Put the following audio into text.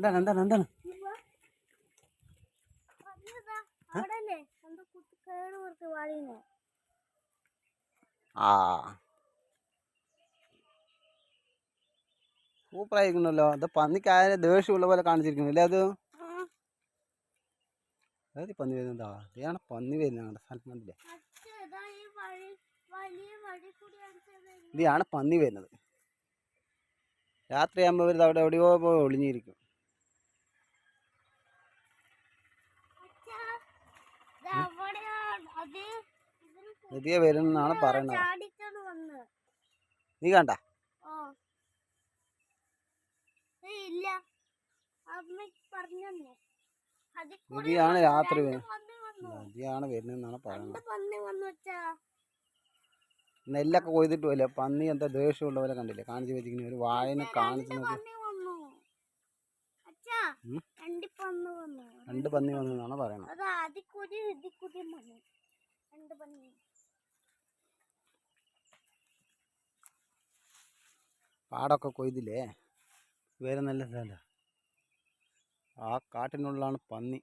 എന്താണ് എന്താണ് എന്താണ്? അത് പന്നിക്ക് ആ. സൂപ്പറായിരിക്കണല്ലോ അല്ലേ പന്നിക്കായ ദേഷ്യമുള്ള പോലെ കാണിച്ചിരിക്കുന്നില്ലേ അത്? അതായത് പന്നി വരുന്നതാ? ഇതാണ് പന്നി വരുന്നത് ഞങ്ങളുടെ ഇതാണ് പന്നി വരുന്നത്. രാത്രിയാകുമ്പോൾ അവിടെ എവിടെയോ പോയി ഒളിഞ്ഞിരിക്കും. ഇതിന് പുതിയ വരുന്നെന്നാണ് പറയുന്നത്. നീ കണ്ട? ഇതിയാണ് രാത്രി നിധിയാണ് വരുന്നതെന്നാണ് പറയുന്നത്. നെല്ലൊക്കെ കൊയ്തിട്ട് പോലെ പന്നി എന്താ ദേഷ്യമുള്ള പോലെ കണ്ടില്ലേ? കാണിച്ചു വെച്ചിരിക്കുന്ന ഒരു വായന കാണിച്ചു രണ്ട് നോക്കി? രണ്ട് പന്നി വന്നു. രണ്ട് പന്നി വന്നെന്നാണ് പറയുന്നത്. പാടൊക്കെ കൊയ്തില്ലേ? വേറെ നല്ല സ്ഥലമാണ് ആ കാട്ടിനുള്ളിലാണ് പന്നി.